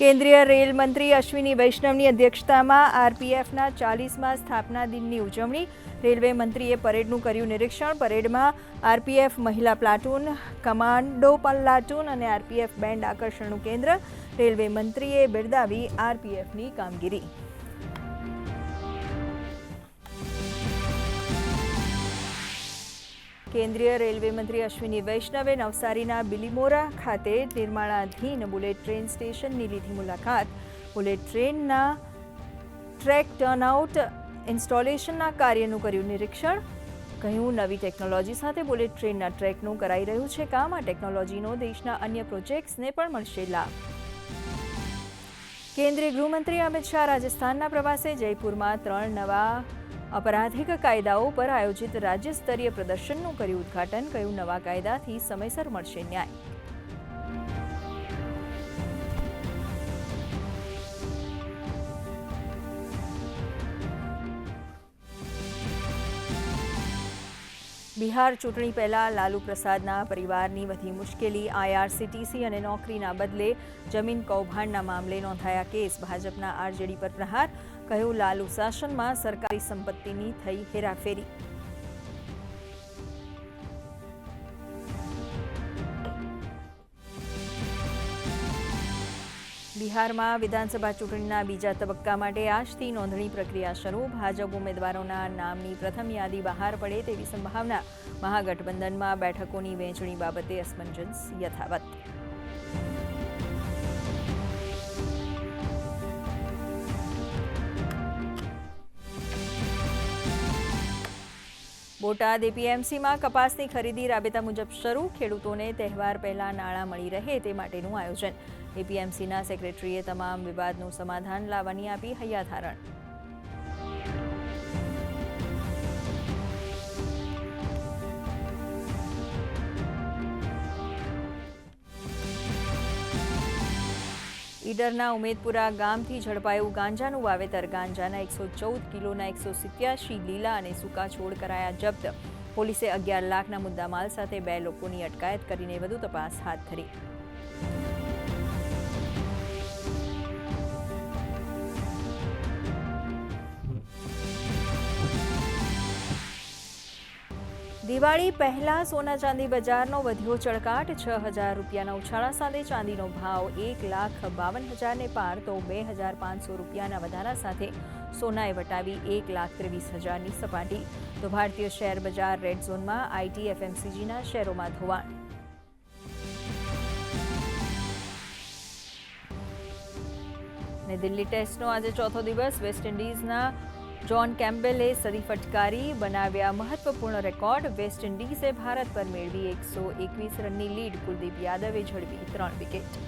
કેન્દ્રીય રેલ મંત્રી અશ્વિની વૈષ્ણવની અધ્યક્ષતામાં આરપીએફના ચાલીસમાં સ્થાપના દિનની ઉજવણી. રેલવે મંત્રીએ પરેડનું કર્યું નિરીક્ષણ. પરેડમાં આરપીએફ મહિલા પ્લાટૂન, કમાન્ડો પ્લાટૂન અને આરપીએફ બેન્ડ આકર્ષણનું કેન્દ્ર. રેલવે મંત્રીએ બિરદાવી આરપીએફની કામગીરી. કેન્દ્રીય રેલવે મંત્રી અશ્વિની વૈષ્ણવે નવસારીના બિલીમોરા ખાતે નિર્માણાધીન બુલેટ ટ્રેન સ્ટેશનની લીધી મુલાકાત. બુલેટ ટ્રેનના ટ્રેક ટર્નઆઉટ ઇન્સ્ટોલેશનના કાર્યનું કર્યું નિરીક્ષણ. કહ્યું, નવી ટેકનોલોજી સાથે બુલેટ ટ્રેનના ટ્રેકનું કરાઈ રહ્યું છે. કામ આ ટેકનોલોજીનો દેશના અન્ય પ્રોજેક્ટ્સને પણ મળશે લાભ. કેન્દ્રીય ગૃહમંત્રી અમિત શાહ રાજસ્થાનના પ્રવાસે જયપુરમાં ત્રણ નવા અપરાધિક કાયદાઓ પર આયોજિત રાજ્ય સ્તરીય પ્રદર્શનનું કર્યું ઉદ્ઘાટન, કહ્યું, નવા કાયદાથી સમયસર મળશે ન્યાય. બિહાર ચૂંટણી પહેલાં લાલુ પ્રસાદના પરિવારની વધી મુશ્કેલી, આઈઆરસીટીસી અને નોકરીના બદલે જમીન કૌભાંડના મામલે નોંધાયા કેસ. ભાજપના આરજેડી પર પ્રહાર, કહ્યું લાલુ શાસનમાં સરકારી સંપત્તિની થઈ હેરાફેરી. બિહારમાં વિધાનસભા ચૂંટણીના બીજા તબક્કા માટે આજથી નોંધણી પ્રક્રિયા શરૂ. ભાજપ ઉમેદવારોના નામની પ્રથમ યાદી બહાર પડે તેવી સંભાવના. મહાગઠબંધનમાં બેઠકોની વહેંચણી બાબતે અસમંજસ યથાવત. બોટાદ એપીએમસીમાં કપાસની ખરીદી રાબેતા મુજબ શરૂ. ખેડૂતોને તહેવાર પહેલા નાણાં મળી રહે તે માટેનું આયોજન. એપીએમસીના સેક્રેટરીએ તમામ વિવાદનું સમાધાન લાવવાની આપી હૈયાધારણ. ઈડરના ઉમેદપુરા ગામથી ઝડપાયું ગાંજાનું વાવેતર. ગાંજાના એકસો ચૌદ કિલોના એકસો સિત્યાસી લીલા અને સૂકા છોડ કરાયા જપ્ત. પોલીસે અગિયાર લાખના મુદ્દામાલ સાથે બે લોકોની અટકાયત કરીને વધુ તપાસ હાથ ધરી. દિવાળી પહેલા સોના ચાંદી બજારનો વધ્યો ચળકાટ, છ હજાર રૂપિયાના ઉછાળા સાથે ચાંદીનો ભાવ એક લાખ બાવન હજારને પાર, તો બે હજાર પાંચસો રૂપિયાના વધારા સાથે સોનાએ વટાવી એક લાખ ત્રેવીસ હજારની સપાટી. તો ભારતીય શેર બજાર રેડ ઝોનમાં આઈટી એફએમસીજીના શેરોમાં ધોવાણ. ને દિલ્હી ટેસ્ટનો આજે ચોથો દિવસ, વેસ્ટ ઇન્ડિઝના જ્હોન કેમ્બેલે સદી ફટકારી બનાવ્યા મહત્વપૂર્ણ રેકોર્ડ. વેસ્ટ ઇન્ડિઝે ભારત પર મેળવી એકસો એકવીસ રનની લીડ કુલદીપ યાદવે ઝડપી ત્રણ વિકેટ